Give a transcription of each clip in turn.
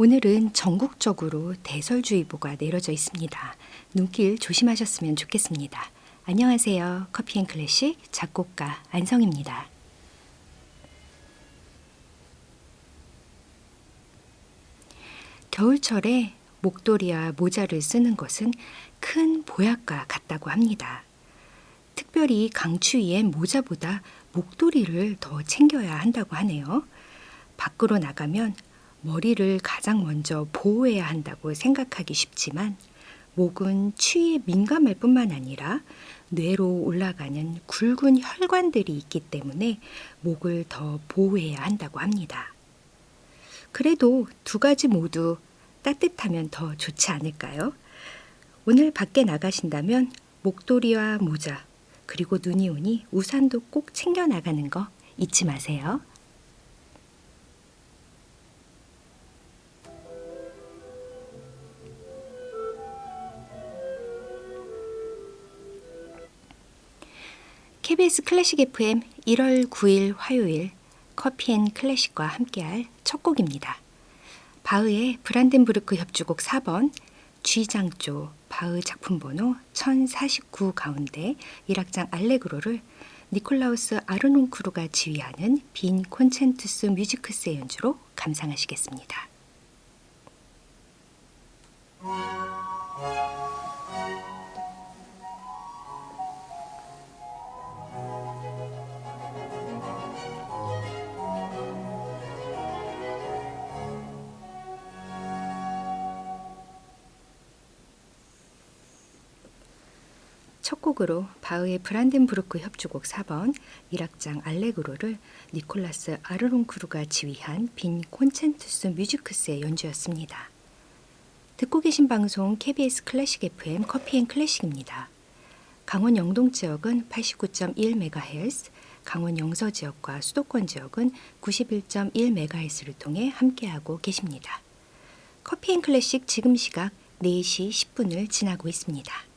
오늘은 전국적으로 대설주의보가 내려져 있습니다. 눈길 조심하셨으면 좋겠습니다. 안녕하세요. 커피 앤 클래식 작곡가 안성입니다. 겨울철에 목도리와 모자를 쓰는 것은 큰 보약과 같다고 합니다. 특별히 강추위엔 모자보다 목도리를 더 챙겨야 한다고 하네요. 밖으로 나가면 머리를 가장 먼저 보호해야 한다고 생각하기 쉽지만 목은 추위에 민감할 뿐만 아니라 뇌로 올라가는 굵은 혈관들이 있기 때문에 목을 더 보호해야 한다고 합니다. 그래도 두 가지 모두 따뜻하면 더 좋지 않을까요? 오늘 밖에 나가신다면 목도리와 모자, 그리고 눈이 오니 우산도 꼭 챙겨 나가는 거 잊지 마세요. KBS 클래식 FM 1월 9일 화요일 커피 앤 클래식과 함께할 첫 곡입니다. 바흐의 브란덴부르크 협주곡 4번 G장조 바흐 작품 번호 1049 가운데 1악장 알레그로를 니콜라우스 아르논크루가 지휘하는 빈 콘첸투스 뮤지크스의 연주로 감상하시겠습니다. 첫 곡으로 바흐의 브란덴부르크 협주곡 4번 1악장 알레그로를 니콜라스 아르론크루가 지휘한 빈 콘첸투스 뮤지크스의 연주였습니다. 듣고 계신 방송 KBS 클래식 FM 커피 앤 클래식입니다. 강원 영동 지역은 89.1MHz, 강원 영서 지역과 수도권 지역은 91.1MHz를 통해 함께하고 계십니다. 커피 앤 클래식 지금 시각 4시 10분을 지나고 있습니다.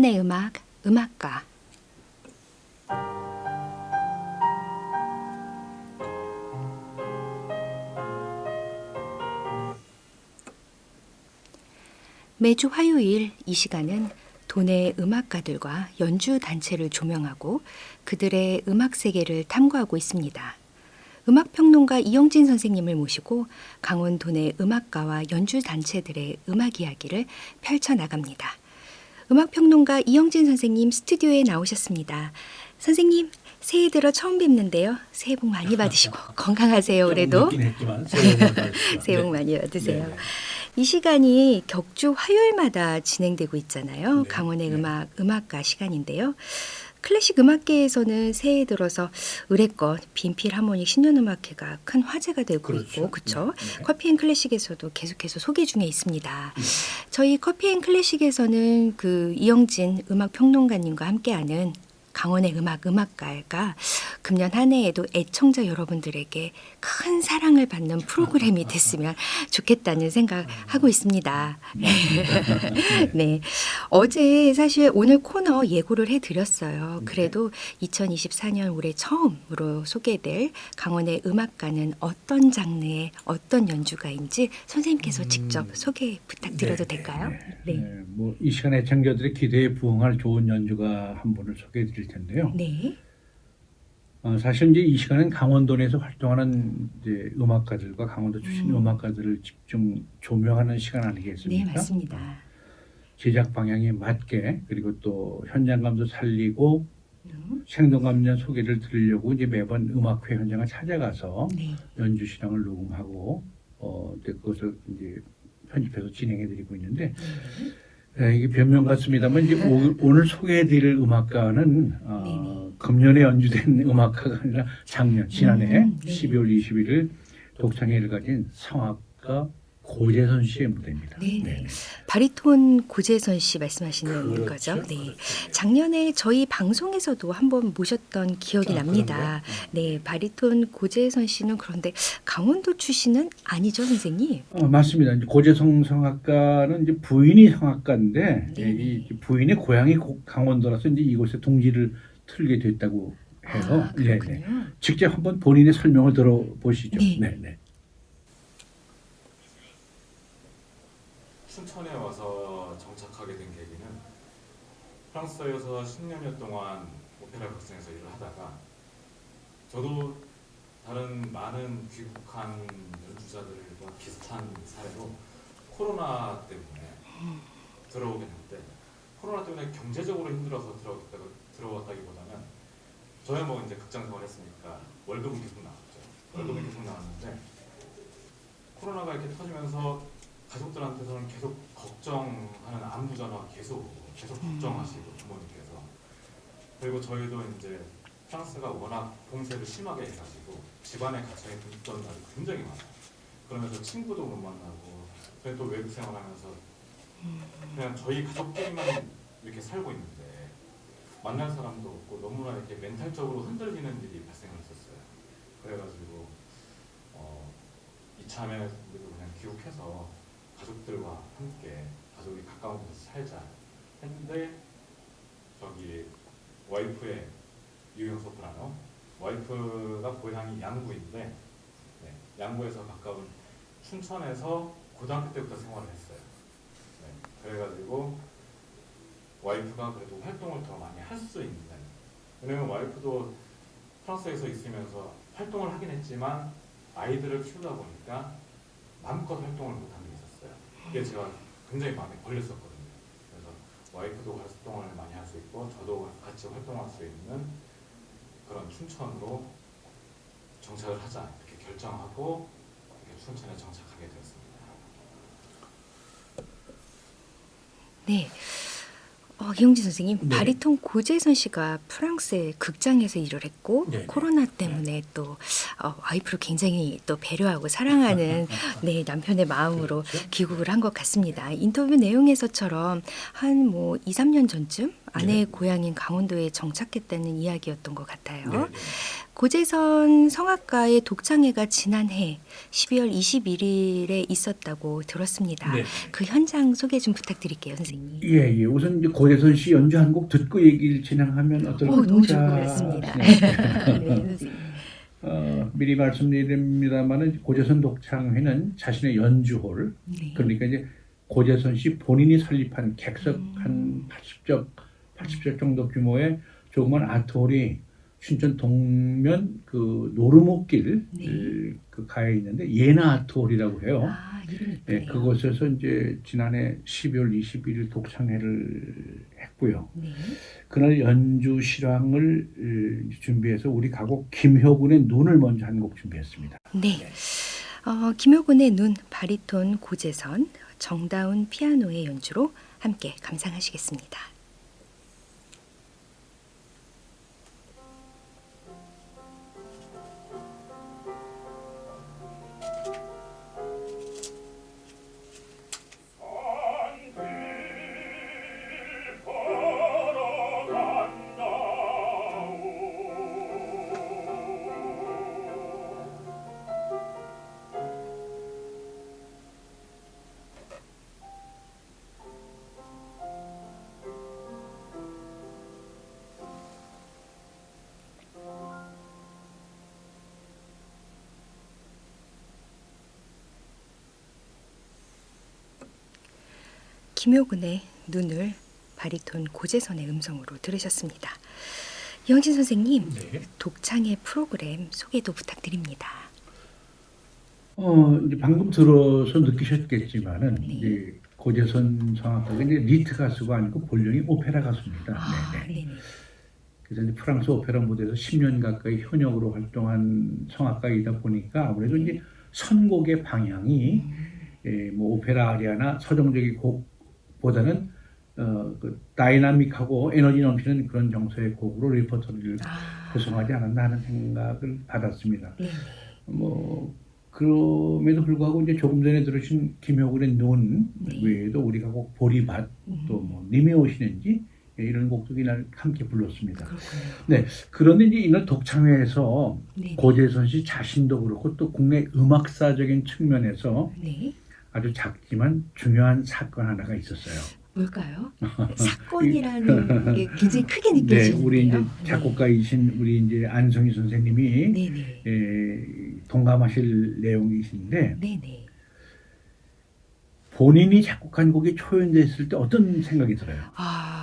강원의 음악, 음악가. 매주 화요일 이 시간은 도내 음악가들과 연주 단체를 조명하고 그들의 음악 세계를 탐구하고 있습니다. 음악 평론가 이영진 선생님을 모시고 강원 도내 음악가와 연주 단체들의 음악 이야기를 펼쳐 나갑니다. 음악 평론가 이영진 선생님 스튜디오에 나오셨습니다. 선생님 새해 들어 처음 뵙는데요. 새해 복 많이 받으시고 건강하세요. 늦긴 했지만 새해 복 많이 받으시죠. 새해 복 네. 많이 받으세요. 네, 네. 이 시간이 격주 화요일마다 진행되고 있잖아요. 네, 강원의 네. 음악 음악가 시간인데요. 클래식 음악계에서는 새해 들어서 의뢰껏 빈필 하모닉 신년음악회가 큰 화제가 되고 그렇죠. 있고 그렇죠. 네, 네. 커피앤 클래식에서도 계속해서 소개 중에 있습니다. 네. 저희 커피앤 클래식에서는 그 이영진 음악 평론가님과 함께하는 강원의 음악 음악가가 금년 한 해에도 애청자 여러분들에게 큰 사랑을 받는 프로그램이 됐으면 좋겠다는 생각하고 있습니다. 네. 어제 사실 오늘 코너 예고를 해 드렸어요. 그래도 2024년 올해 처음으로 소개될 강원의 음악가는 어떤 장르의 어떤 연주가인지 선생님께서 직접 소개 부탁드려도 음. 네, 될까요? 네. 네. 네, 뭐 이 시간에 애청자들의 기대에 부응할 좋은 연주가 한 분을 소개해 드릴 텐데요. 네. 어, 사실 이제 이 시간은 강원도 내에서 활동하는 이제 음악가들과 강원도 출신 음. 음. 악가들을 집중 조명하는 시간 네, 아니겠습니까? 맞습니다. 제작 방향에 맞게 그리고 또 현장감도 살리고 음, 생동감 있는 소개를 들으려고 이제 매번 음악회 현장을 찾아가서 네. 연주 실황을 녹음하고 어 그것을 이제 편집해서 진행해 드리고 있는데 에, 이게 변명 같습니다만 이제 오, 오늘 소개해드릴 음악가는 어, 금년에 연주된 음악가가 아니라 작년 지난해 음, 네. 12월 21일 독창회를 가진 성악가 고재선 씨의 무대입니다. 네 네. 바리톤 고재선 씨 말씀하시는 그렇죠. 거죠? 네. 그렇죠. 작년에 저희 방송에서도 한번 모셨던 기억이 아, 납니다. 그런가요? 네, 바리톤 고재선 씨는 그런데 강원도 출신은 아니죠, 선생님? 어, 맞습니다. 이제 고재성 성악가는 이제 부인이 성악가인데 네네. 이 부인의 고향이 고- 강원도라서 이제 이곳에 동지를 틀게 됐다고 해요. 아, 네. 네. 직접 한번 본인의 설명을 들어보시죠. 네. 네, 네. 춘천에 와서 정착하게 된 계기는 프랑스에서 10년여 동안 오페라 극장에서 일을 하다가 저도 다른 많은 귀국한 연주자들과 비슷한 사례로 코로나 때문에 들어오게 됐는데 코로나 때문에 경제적으로 힘들어서 들어왔다가, 들어왔다기보다는 저야 뭐 이제 극장 생활했으니까 월급은 계속 나왔죠. 월급은 계속 나왔는데 코로나가 이렇게 터지면서 가족들한테서는 계속 걱정하는 안부 전화 계속 계속 걱정하시고 부모님께서 그리고 저희도 이제 프랑스가 워낙 봉쇄를 심하게 해가지고 집안에 갇혀 있던 날이 굉장히 많아요. 그러면서 친구도 못 만나고 저희 또 외국 생활하면서 그냥 저희 가족끼리만 이렇게 살고 있는데 만날 사람도 없고 너무나 이렇게 멘탈적으로 흔들리는 일이 발생을 했었어요. 그래가지고 어, 이참에 우리도 그냥 귀국해서 가족들과 함께 가족이 가까운 곳에서 살자 했는데 저기 와이프의 유영 소프라노 와이프가 고향이 양구인데 네, 양구에서 가까운 춘천에서 고등학교 때부터 생활을 했어요. 네, 그래가지고 와이프가 그래도 활동을 더 많이 할 수 있는 왜냐면 와이프도 프랑스에서 있으면서 활동을 하긴 했지만 아이들을 키우다 보니까 마음껏 활동을 있었어요. 그게 제가 굉장히 마음에 걸렸었거든요. 그래서 와이프도 활동을 많이 할 수 있고 저도 같이 활동할 수 있는 그런 춘천으로 정착을 하자 이렇게 결정하고 이렇게 춘천에 정착하게 되었습니다. 네. 어, 이용진 선생님, 네. 바리톤 고재선 씨가 프랑스의 극장에서 일을 했고 네, 네. 코로나 때문에 또 어, 와이프를 굉장히 또 배려하고 사랑하는 네, 남편의 마음으로 그렇죠. 귀국을 한 것 같습니다. 인터뷰 내용에서처럼 한 뭐 2, 3년 전쯤 아내의 네. 고향인 강원도에 정착했다는 이야기였던 것 같아요. 네, 네. 고재선 성악가의 독창회가 지난해 12월 21일에 있었다고 들었습니다. 네. 그 현장 소개 좀 부탁드릴게요, 선생님. 예, 예. 우선 이제 고재선 씨 연주 한 곡 듣고 얘기를 진행하면 어떨까요? 어, 너무 좋을 자, 것 같습니다. 네. 어, 미리 말씀드립니다만은 고재선 독창회는 자신의 연주홀 네. 그러니까 이제 고재선 씨 본인이 설립한 객석 한 80적 80적 정도 규모의 조그만 아트홀이 춘천 동면 그 노르목길 네. 그 가에 있는데 예나 아트홀이라고 해요. 아, 네. 그곳에서 이제 지난해 12월 21일 독창회를 했고요. 네. 그날 연주 실황을 어, 준비해서 우리 가곡 김효군의 눈을 먼저 한 곡 준비했습니다. 네. 어, 김효군의 눈, 바리톤 고재선, 정다운 피아노의 연주로 함께 감상하시겠습니다. 김효군의 눈을 바리톤 고재선의 음성으로 들으셨습니다. 이영진 선생님, 네. 독창의 프로그램 소개도 부탁드립니다. 어, 이제 방금 들어서 느끼셨겠지만은 네. 이제 고재선 성악가가 이제 리트 가수가 아니고 본명이 오페라 가수입니다. 아, 네, 네. 네네. 그래서 이제 프랑스 오페라 무대에서 10년 가까이 현역으로 활동한 성악가이다 보니까 아무래도 이제 선곡의 방향이 예, 뭐 오페라 아리아나 서정적인 곡 보다는 어, 그 다이나믹하고 에너지 넘치는 그런 정서의 곡으로 리퍼토리를 아, 구성하지 않았나 하는 생각을 받았습니다. 네. 뭐 그럼에도 불구하고 이제 조금 전에 들으신 김효근의 눈 네. 외에도 우리가 꼭 보리밭 음, 또뭐 님이 오시는지 예, 이런 곡도 이날 함께 불렀습니다. 그렇군요. 그런데 이제 이날 독창회에서 네. 고재선 씨 자신도 그렇고 또 국내 음악사적인 측면에서 네. 아주 작지만 중요한 사건 하나가 있었어요. 뭘까요? 사건이라는 게 굉장히 크게 느껴지는데요. 네, 우리 이제 작곡가이신 우리 이제 안성희 선생님이 네, 네. 에, 동감하실 내용이신데 네, 네. 본인이 작곡한 곡이 초연됐을 때 어떤 생각이 들어요? 아,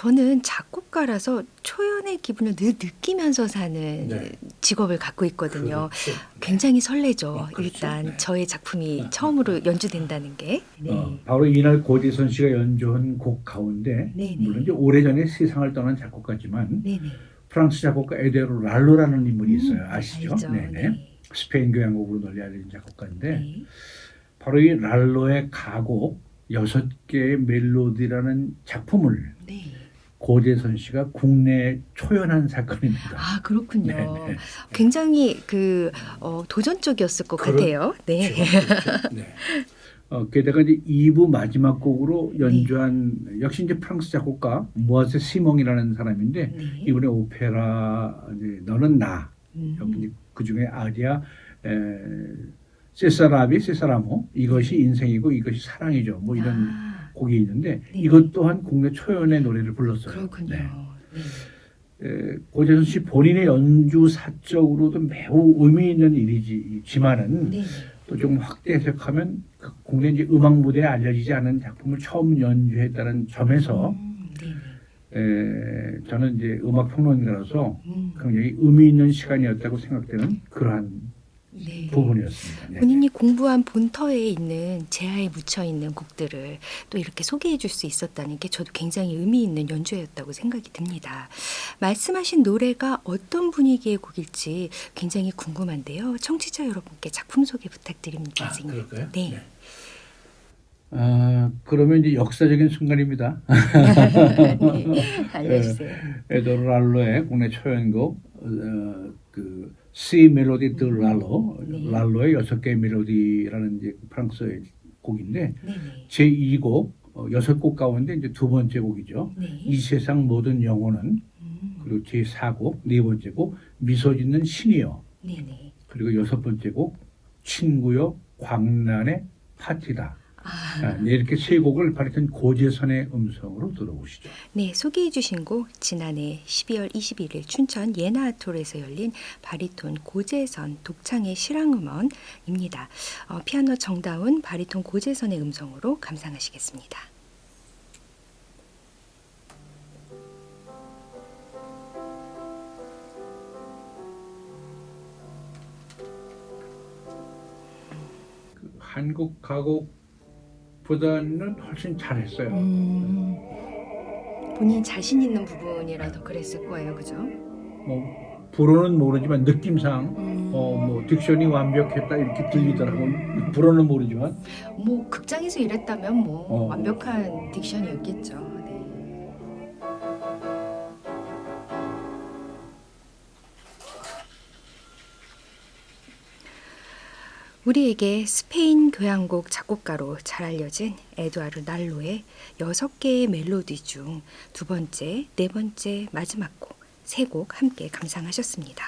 저는 작곡가라서 초연의 기분을 늘 느끼면서 사는 네. 직업을 갖고 있거든요. 그렇죠. 굉장히 설레죠. 어, 그렇죠. 일단 네. 저의 작품이 처음으로 연주된다는 게. 네. 어, 바로 이날 고재선 씨가 연주한 곡 가운데 네, 네. 물론 이제 오래전에 세상을 떠난 작곡가지만 네, 네. 프랑스 작곡가 에데로 랄로라는 인물이 있어요. 음, 아시죠? 알죠. 네네. 네. 스페인 교향곡으로 널리 알려진 작곡가인데 네. 바로 이 랄로의 가곡 여섯 개의 멜로디라는 작품을 네. 고재선 씨가 국내에 초연한 사건입니다. 아, 그렇군요. 네, 네. 굉장히 그 어, 도전적이었을 것 그렇- 같아요. 네. 그렇죠. 네. 어, 게다가 이제 2부 마지막 곡으로 네. 연주한 역시 이제 프랑스 작곡가 무아세 시몽이라는 사람인데 네. 이번에 오페라 이제 너는 나 음. 그 중에 아리아 에, 세사라비 세사라모 이것이 인생이고 이것이 사랑이죠. 뭐 이런 아, 곡이 있는데 네. 이것 또한 국내 초연의 노래를 불렀어요. 그렇군요. 네. 네. 에, 고재선 씨 본인의 연주 사적으로도 매우 의미 있는 일이지만은 네. 또 좀 확대 해석하면 그 국내 이제 음악 무대에 알려지지 않은 작품을 처음 연주했다는 점에서 음, 네. 에, 저는 이제 음악 평론가로서 음, 굉장히 의미 있는 시간이었다고 생각되는 그러한 네. 부분이었습니다. 네. 본인이 공부한 본터에 있는 제아에 묻혀 있는 곡들을 또 이렇게 소개해 줄 수 있었다는 게 저도 굉장히 의미 있는 연주였다고 생각이 듭니다. 말씀하신 노래가 어떤 분위기의 곡일지 굉장히 궁금한데요. 청취자 여러분께 작품 소개 부탁드립니다. 아. 그럴까요? 네. 네. 아, 그러면 이제 역사적인 순간입니다. 네. 알려주세요. 에도랄로의 국내 초연곡 어, 그 C 멜로디 드 랄로 네. 랄로의 여섯 개의 멜로디라는 이제 프랑스의 곡인데. 제 2곡 어, 여섯 곡 가운데 이제 두 번째 곡이죠. 네. 이 세상 모든 영혼은 음, 그리고 제 4곡 네 번째 곡 미소 짓는 신이여 네네. 그리고 여섯 번째 곡 친구여 광란의 파티다. 아, 아, 네, 이렇게 세 곡을 발휘한 고재선의 음성으로 들어보시죠. 네, 소개해 주신 곡 지난해 12월 21일 춘천 예나아톨에서 열린 바리톤 고재선 독창의 실황음원입니다. 어, 피아노 정다운 바리톤 고재선의 음성으로 감상하시겠습니다. 한국 가곡 보다는 훨씬 잘했어요. 음, 본인 자신 있는 부분이라 더 그랬을 거예요, 그죠? 뭐 불어는 모르지만 느낌상 음, 어 뭐 딕션이 완벽했다 이렇게 들리더라고. 불어는 모르지만 뭐 극장에서 일했다면 뭐 어. 완벽한 딕션이었겠죠. 우리에게 스페인 교향곡 작곡가로 잘 알려진 에두아르 날로의 여섯 개의 멜로디 중 두 번째, 네 번째, 마지막 곡, 세 곡 함께 감상하셨습니다.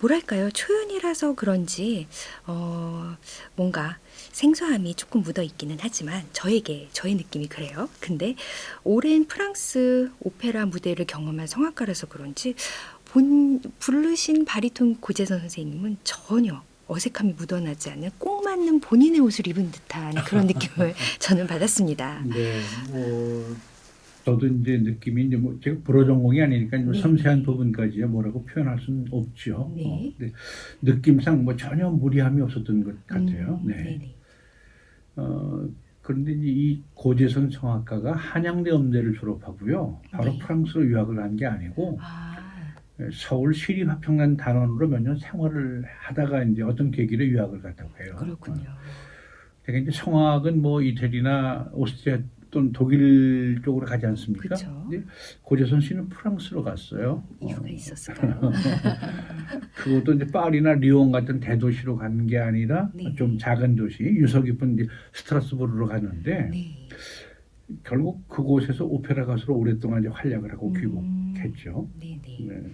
뭐랄까요, 초연이라서 그런지, 어, 뭔가 생소함이 조금 묻어 있기는 하지만 저에게 저의 느낌이 그래요. 근데 오랜 프랑스 오페라 무대를 경험한 성악가라서 그런지 본 부르신 바리톤 고재선 선생님은 전혀 어색함이 묻어나지 않는 꼭 맞는 본인의 옷을 입은 듯한 그런 느낌을 저는 받았습니다. 네, 뭐 저도 이제 느낌이 이제 뭐 제가 불어 전공이 아니니까 좀 네. 섬세한 부분까지 뭐라고 표현할 수는 없죠. 네. 어, 근데 느낌상 뭐 전혀 무리함이 없었던 것 같아요. 음, 네. 네네. 어, 그런데 이제 이 고재선 성악가가 한양대 음대를 졸업하고요. 바로 네. 프랑스로 유학을 한 게 아니고 아, 서울 시립합평단 단원으로 몇 년 생활을 하다가 이제 어떤 계기로 유학을 갔다고 해요. 그렇군요. 어, 되게 이제 성악은 뭐 이태리나 오스트리아 또는 독일 쪽으로 가지 않습니까? 고재선 씨는 프랑스로 갔어요. 이유가 어, 있었을까요? 그것도 이제 파리나 리옹 같은 대도시로 간 게 아니라 네. 좀 작은 도시 유서 깊은 이제 스트라스부르로 갔는데 네. 결국 그곳에서 오페라 가수로 오랫동안 이제 활약을 하고 음. 귀국 했죠. 네네. 네.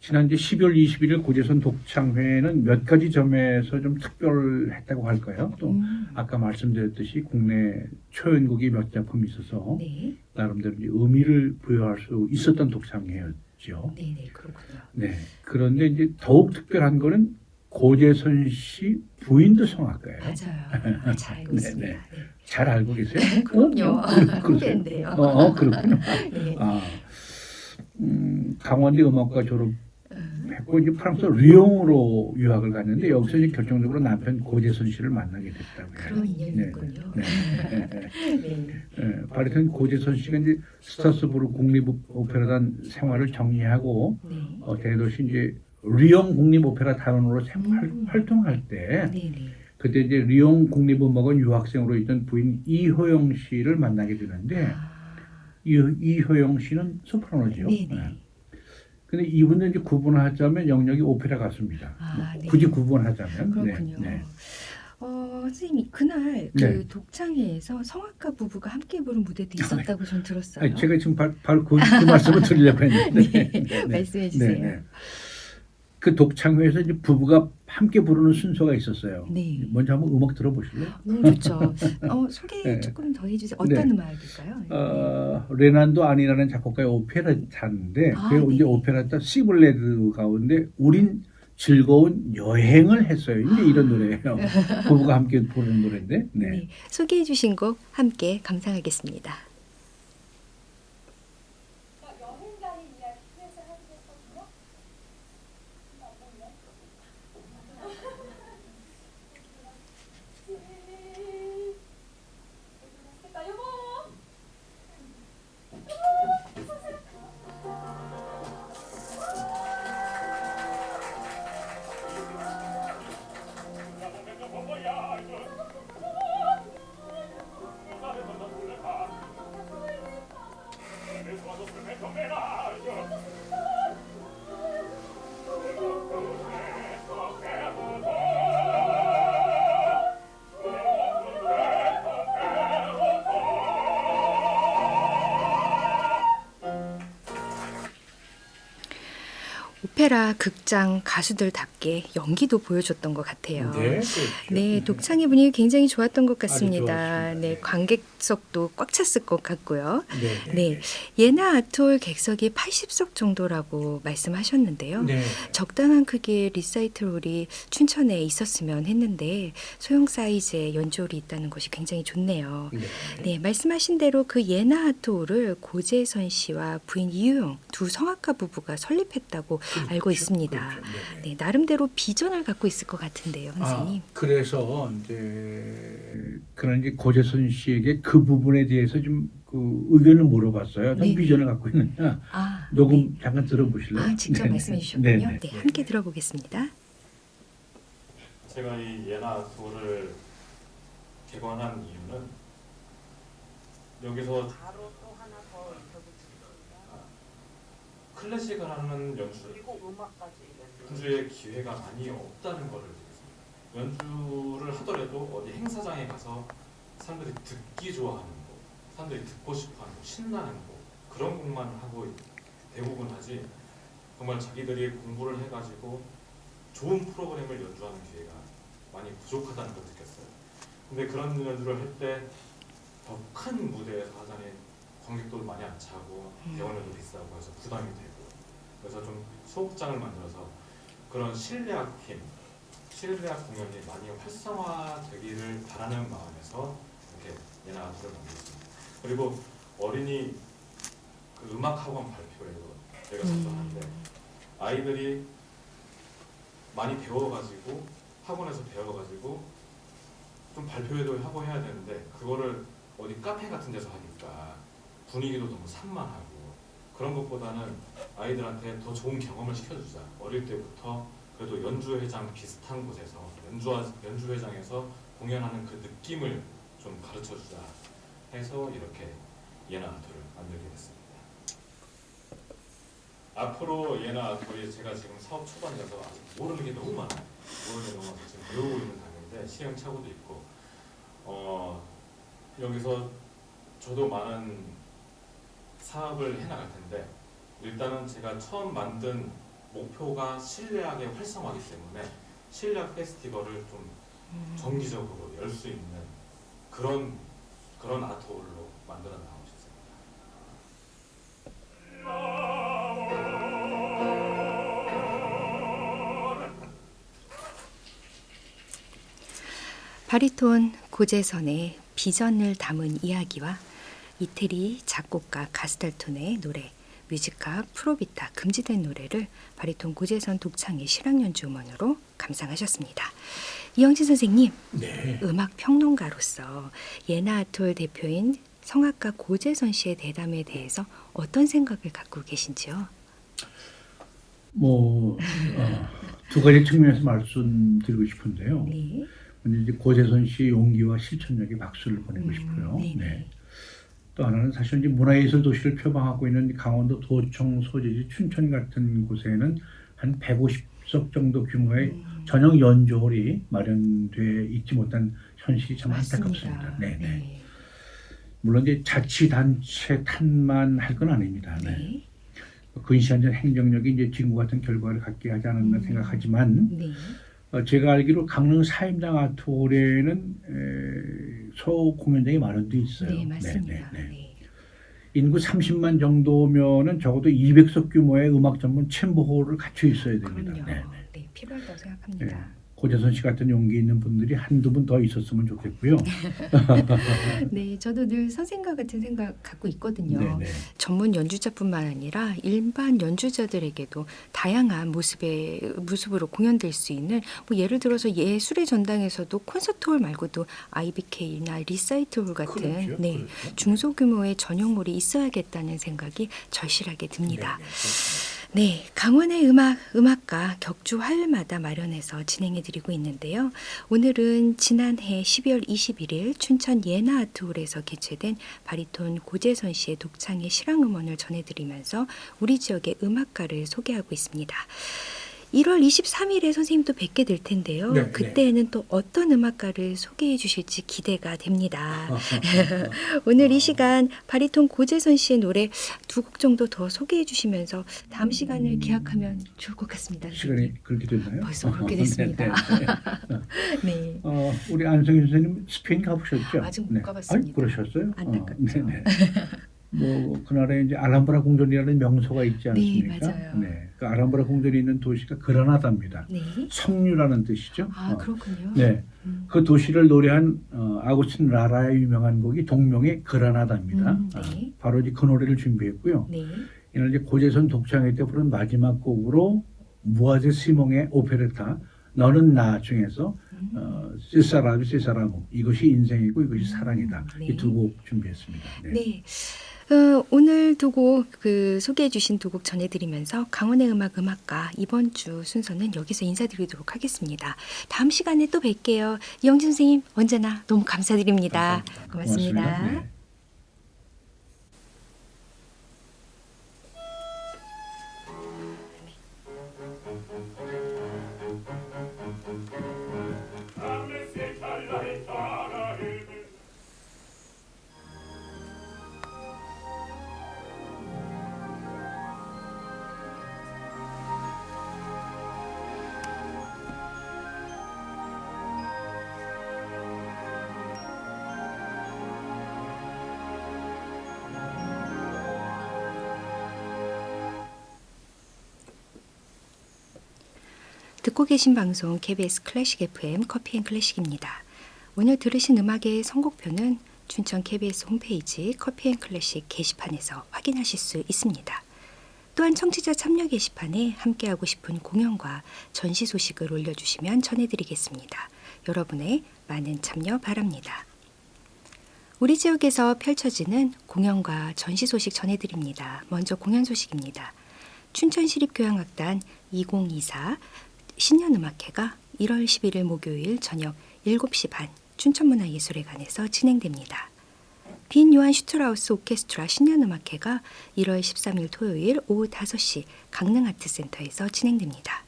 지난 이제 12월 21일 고재선 독창회는 몇 가지 점에서 좀 특별했다고 할까요? 또 음. 아까 말씀드렸듯이 국내 초연곡이 몇 작품 있어서 네. 나름대로 의미를 부여할 수 있었던 독창회였죠. 네네 그렇군요. 네. 그런데 이제 더욱 특별한 거는 고재선 씨 부인도 성악가예요. 맞아요. 잘 알고 네, 있습니다. 네. 네. 잘 알고 계세요? 그럼요. 어? 후배인데요. 어, 어, 그렇군요. 네. 아, 음, 강원대 음악과 졸업했고 음. 이제 프랑스 리옹으로 유학을 갔는데 여기서 이제 결정적으로 남편 고재선 씨를 만나게 됐다고요. 그런 인연이군요. 네, 네, 네, 네. 네. 예, 바리톤 고재선 씨가 이제 스타스부르 국립 오페라단 생활을 정리하고 네. 어, 대도시 이제 리옹 국립 오페라 단원으로 생활, 음. 활동할 때 네 네. 그때 이제 리옹 국립음악원 유학생으로 있던 부인 이효영 씨를 만나게 되는데 아, 이, 이효영 씨는 소프라노죠. 네네. 예. 근데 이분은 이제 구분하자면 영역이 오페라 가수입니다. 아, 네. 굳이 구분하자면 그렇군요. 네, 네. 어, 선생님 그날 그 네. 독창회에서 성악가 부부가 함께 부른 무대도 있었다고 전 들었어요. 아니, 제가 지금 바, 바로 그, 그 말씀을 드리려고 했는데 네, 말씀해 주세요. 그 독창회에서 이제 부부가 함께 부르는 순서가 있었어요. 네. 먼저 한번 음악 들어보실래요? 너무 좋죠. 어, 소개 네. 조금 더 해주세요. 어떤 네. 음악일까요? 어, 레난도 아니라는 작곡가의 오페라타인데 아, 그 이제 네. 오페라타 시블레드 가운데 우린 즐거운 여행을 했어요. 이제 이런 노래예요. 부부가 함께 부르는 노래인데. 네. 네. 소개해 주신 곡 함께 감상하겠습니다. 오페라, 극장 가수들답게 연기도 보여줬던 것 같아요. 네. 네, 독창의 분위기 굉장히 좋았던 것 같습니다. 네, 네. 관객 석도 꽉 찼을 것 같고요. 네. 네, 예나 아톨 객석이 80석 정도라고 말씀하셨는데요. 네. 적당한 크기의 리사이틀홀이 춘천에 있었으면 했는데 소형 사이즈의 연주홀이 있다는 것이 굉장히 좋네요. 네. 네, 말씀하신 대로 그 예나 아톨을 고재선 씨와 부인 이유영 두 성악가 부부가 설립했다고 알고 있습니다. 그렇죠. 네, 네. 네, 나름대로 비전을 갖고 있을 것 같은데요, 선생님. 아, 그래서 이제 그런 이제 고재선 씨에게 그 부분에 대해서 좀 그 의견을 물어봤어요. 어떤 네. 비전을 갖고 있느냐. 아, 녹음 잠깐 들어보실래요? 네. 아, 직접 네, 말씀해 네. 주셨군요. 네, 네, 네. 함께 들어보겠습니다. 제가 이 예나 소를 개관한 이유는 여기서 바로 또 하나 더 덧붙이겠습니다. 클래식을 하는 연주 그리고 음악까지 연주. 연주의 기회가 많이 없다는 것을 느꼈습니다. 연주를 하더라도 어디 행사장에 가서 사람들이 듣기 좋아하는 곡, 사람들이 듣고 싶어하는 곡, 신나는 곡 그런 곡만 하고 대부분 하지 정말 자기들이 공부를 해가지고 좋은 프로그램을 연주하는 기회가 많이 부족하다는 걸 느꼈어요. 근데 그런 연주를 할 때 더 큰 무대에서 하자니 관객도 많이 안 차고 음. 대원료도 비싸고 해서 부담이 되고 그래서 좀 소극장을 만들어서 그런 실내악 팀, 실내악 공연이 많이 활성화되기를 바라는 마음에서 이렇게 예나아트를 만들었습니다. 그리고 어린이 그 음악 학원 발표회도 제가 선정하는데 아이들이 많이 배워가지고 학원에서 배워가지고 좀 발표회도 하고 해야 되는데 그거를 어디 카페 같은 데서 하니까 분위기도 너무 산만하고 그런 것보다는 아이들한테 더 좋은 경험을 시켜주자 어릴 때부터 그래도 연주회장 비슷한 곳에서 연주 연주회장에서 공연하는 그 느낌을 좀 가르쳐 주자 해서 이렇게 예나 아토를 만들게 됐습니다. 앞으로 예나 아토리 제가 지금 사업 초반이라서 아직 모르는 게 너무 많아요. 모르는 게 너무 많아서 지금 배우고 있는 단계인데 시행착오도 있고 어, 여기서 저도 많은 사업을 해나갈 텐데 일단은 제가 처음 만든 목표가 실내악의 활성화이기 때문에 실내악 페스티벌을 좀 정기적으로 열 수 있는 그런 그런 아트홀로 만들어 나가고 싶습니다. 바리톤 고재선의 비전을 담은 이야기와 이태리 작곡가 가스달톤의 노래 뮤지카 프로비타 금지된 노래를 바리톤 고재선 독창의 실황 연주 음원으로 감상하셨습니다. 이영진 선생님, 네. 음악 평론가로서 예나 아톨 대표인 성악가 고재선 씨의 대담에 대해서 어떤 생각을 갖고 계신지요? 뭐, 어, 두 가지 측면에서 말씀드리고 싶은데요. 네. 먼저 이제 고재선 씨 용기와 실천력에 박수를 보내고 싶고요. 음, 네. 네. 또 하나는 사실 이제 문화예술 도시를 표방하고 있는 강원도 도청 소재지 춘천 같은 곳에는 한 150 석 정도 규모의 음. 전용 연주홀이 마련돼 있지 못한 현실이 참 안타깝습니다. 맞습니다. 네, 네. 네. 물론 이제 자치단체 탓만 할 건 아닙니다. 네. 네. 근시안전 행정력이 이제 지금과 같은 결과를 갖게 하지 않았나 음. 생각하지만 네. 어, 제가 알기로 강릉 사임당 아트홀에는 에, 소 공연장이 마련돼 있어요. 네, 맞습니다. 네, 네, 네. 네. 인구 30만 정도면은 적어도 200석 규모의 음악 전문 챔버홀을 갖춰 있어야 됩니다. 그럼요. 네, 네, 필요하다고 생각합니다. 네. 고재선 씨 같은 용기 있는 분들이 한두 분 더 있었으면 좋겠고요. 네, 저도 늘 선생과 같은 생각 갖고 있거든요. 네, 네. 전문 연주자뿐만 아니라 일반 연주자들에게도 다양한 모습의 모습으로 공연될 수 있는 뭐 예를 들어서 예술의 전당에서도 콘서트홀 말고도 IBK나 리사이트홀 같은 그렇죠, 네, 그렇죠. 중소규모의 전용홀이 있어야겠다는 생각이 절실하게 듭니다. 네, 네. 네, 강원의 음악 음악가 격주 화요일마다 마련해서 진행해 드리고 있는데요. 오늘은 지난해 12월 21일 춘천 예나 아트홀에서 개최된 바리톤 고재선 씨의 독창의 실황 음원을 전해 드리면서 우리 지역의 음악가를 소개하고 있습니다. 1월 23일에 선생님도 뵙게 될 텐데요. 네, 네. 그때에는 또 어떤 음악가를 소개해 주실지 기대가 됩니다. 아, 오늘 이 시간 바리톤 고재선 씨의 노래 두 곡 정도 더 소개해 주시면서 다음 시간을 기약하면 좋을 것 같습니다. 시간이 그렇게 됐나요? 벌써 그렇게 네, 됐습니다. 네, 네. 네. 어, 우리 안성희 선생님 스페인 가보셨죠? 아직 못 가봤습니다. 아니, 그러셨어요? 안타깝죠. 어. 뭐 그 나라에 이제 알람브라 궁전이라는 명소가 있지 네, 않습니까? 맞아요. 네. 그 알람브라 궁전이 있는 도시가 그라나다입니다. 네. 석류라는 뜻이죠. 아, 어. 그렇군요. 네. 음. 그 도시를 노래한 어, 아구스틴 라라의 유명한 곡이 동명의 그라나다입니다. 음, 네. 어, 바로 이제 그 노래를 준비했고요. 네. 이날 이제 고재선 독창회 때 부른 마지막 곡으로 무아제 시몽의 오페레타 너는 나 중에서 음. 어, 시사라비 시사라무 이것이 인생이고 이것이 사랑이다 네. 이두 곡 준비했습니다. 네. 네. 어, 오늘 두 곡 그 소개해 주신 두 곡 전해드리면서 강원의 음악 음악가 이번 주 순서는 여기서 인사드리도록 하겠습니다. 다음 시간에 또 뵐게요. 이영진 선생님 언제나 너무 감사드립니다. 감사합니다. 고맙습니다. 고맙습니다. 네. 듣고 계신 방송 KBS 클래식 FM 커피 앤 클래식입니다. 오늘 들으신 음악의 선곡표는 춘천 KBS 홈페이지 커피 앤 클래식 게시판에서 확인하실 수 있습니다. 또한 청취자 참여 게시판에 함께하고 싶은 공연과 전시 소식을 올려주시면 전해드리겠습니다. 여러분의 많은 참여 바랍니다. 우리 지역에서 펼쳐지는 공연과 전시 소식 전해드립니다. 먼저 공연 소식입니다. 춘천시립교향악단 2024 신년음악회가 1월 11일 목요일 저녁 7시 반 춘천문화예술회관에서 진행됩니다. 빈 요한 슈트라우스 오케스트라 신년음악회가 1월 13일 토요일 오후 5시 강릉 아트센터에서 진행됩니다.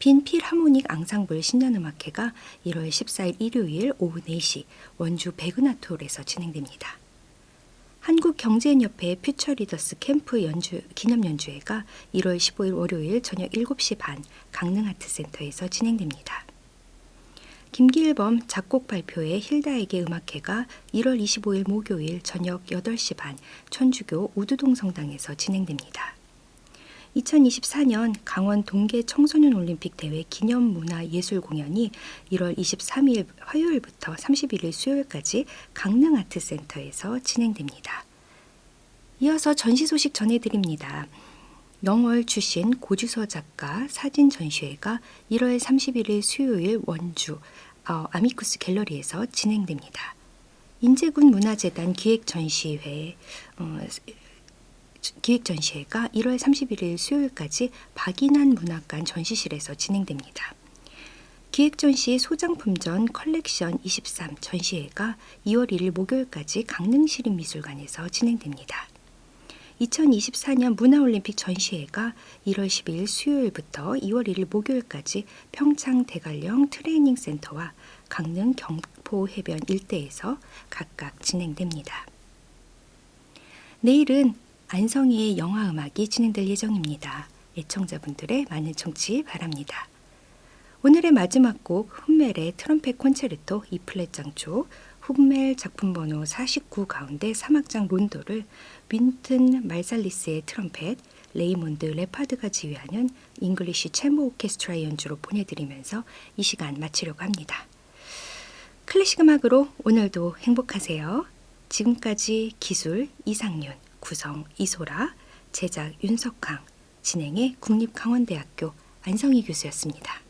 빈 필하모닉 앙상블 신년음악회가 1월 14일 일요일 오후 4시 원주 백은하톨에서 진행됩니다. 한국경제인협회 퓨처리더스 캠프 연주 기념 연주회가 1월 15일 월요일 저녁 7시 반 강릉 아트센터에서 진행됩니다. 김길범 작곡 발표회 힐다에게 음악회가 1월 25일 목요일 저녁 8시 반 천주교 우두동 성당에서 진행됩니다. 2024년 강원 동계 청소년 올림픽 대회 기념 문화 예술 공연이 1월 23일 화요일부터 31일 수요일까지 강릉 아트센터에서 진행됩니다. 이어서 전시 소식 전해드립니다. 영월 출신 고주서 작가 사진 전시회가 1월 31일 수요일 원주 어, 아미쿠스 갤러리에서 진행됩니다. 인제군 문화재단 기획 전시회 어, 기획 전시회가 1월 31일 수요일까지 박인환 문학관 전시실에서 진행됩니다. 기획 전시 소장품전 컬렉션 23 전시회가 2월 1일 목요일까지 강릉시립미술관에서 진행됩니다. 2024년 문화올림픽 전시회가 1월 10일 수요일부터 2월 1일 목요일까지 평창 대관령 트레이닝 센터와 강릉 경포 해변 일대에서 각각 진행됩니다. 내일은 안성희의 영화 음악이 진행될 예정입니다. 애청자분들의 많은 청취 바랍니다. 오늘의 마지막 곡 훈멜의 트럼펫 콘체르토 플랫 장조 훈멜 작품 번호 49 가운데 3악장 론도를 윈튼 말살리스의 트럼펫 레이몬드 레파드가 지휘하는 잉글리시 체모 오케스트라 연주로 보내드리면서 이 시간 마치려고 합니다. 클래식 음악으로 오늘도 행복하세요. 지금까지 기술 이상윤, 구성 이소라, 제작 윤석항, 진행의 국립강원대학교 안성희 교수였습니다.